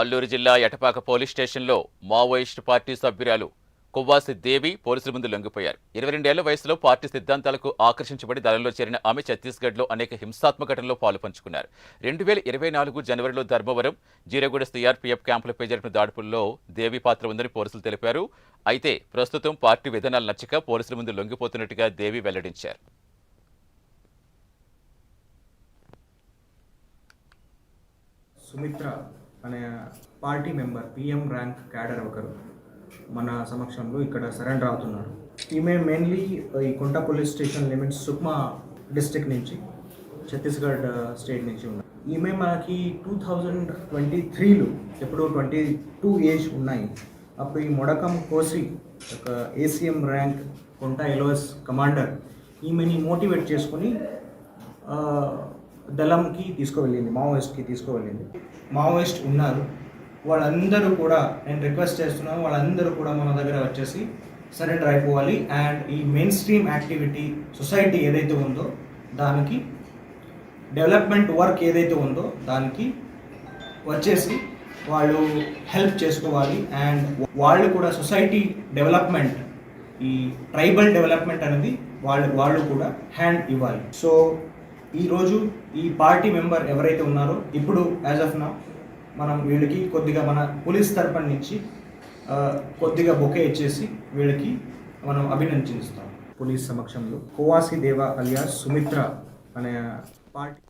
అల్లూరు జిల్లా ఎటపాక పోలీస్ స్టేషన్లో Maoist party సభ్యురాలు కొవ్వాసి దేవి పోలీసుల ముందు లొంగిపోయారు. ఇరవై రెండేళ్ళ వయసులో పార్టీ సిద్ధాంతాలకు ఆకర్షించబడి దళంలో చేరిన ఆమె ఛత్తీస్గఢ్లో అనేక హింసాత్మక ఘటనలో పాలు పంచుకున్నారు రెండు వేల ఇరవై నాలుగు జనవరిలో ధర్మవరం జీరగూడ సిఆర్పీఎఫ్ క్యాంపులపై జరిపిన దాడుపుల్లో దేవి పాత్ర ఉందని పోలీసులు తెలిపారు. అయితే ప్రస్తుతం పార్టీ విధానాలు నచ్చక పోలీసుల ముందు లొంగిపోతున్నట్టుగా దేవి వెల్లడించారు. సుమిత్ర అనే party member PM rank cadre ఒకరు మన సమక్షంలో ఇక్కడ సరెండర్ అవుతున్నారు. ఈమె మెయిన్లీ ఈ Kunta police station limits Sukma district నుంచి ఛత్తీస్గఢ్ స్టేట్ నుంచి ఉన్నారు. ఈమె మనకి టూ థౌజండ్ ట్వంటీ త్రీలో ఎప్పుడు ట్వంటీ టూ ఏజ్ ఉన్నాయి. అప్పుడు ఈ మొడకం కోసి ఒక ఏసీఎం ర్యాంక్ కొంట ఎల్ఓఎస్ కమాండర్ ఈమెని మోటివేట్ చేసుకుని దళంకి తీసుకువెళ్ళింది మావోయిస్ట్కి తీసుకువెళ్ళింది. మావోయిస్ట్ ఉన్నారు. వాళ్ళందరూ కూడా నేను రిక్వెస్ట్ చేస్తున్నాను వాళ్ళందరూ కూడా మన దగ్గర వచ్చేసి సరెండర్ అయిపోవాలి. అండ్ ఈ మెయిన్ స్ట్రీమ్ యాక్టివిటీ సొసైటీ ఏదైతే ఉందో దానికి డెవలప్మెంట్ వర్క్ ఏదైతే ఉందో దానికి వచ్చేసి వాళ్ళు హెల్ప్ చేసుకోవాలి. అండ్ వాళ్ళు కూడా సొసైటీ డెవలప్మెంట్ ఈ ట్రైబల్ డెవలప్మెంట్ అనేది వాళ్ళు వాళ్ళు కూడా హ్యాండ్ ఇవ్వాలి. సో ఈరోజు ఈ పార్టీ మెంబర్ ఎవరైతే ఉన్నారో ఇప్పుడు యాజ్ ఆఫ్ నా మనం వీళ్ళకి కొద్దిగా మన పోలీస్ తరపున నుంచి కొద్దిగా బొకే ఇచ్చేసి వీళ్ళకి మనం అభినందిస్తాం పోలీస్ సమక్షంలో కోవాసి దేవ అలియా సుమిత్ర అనే పార్టీ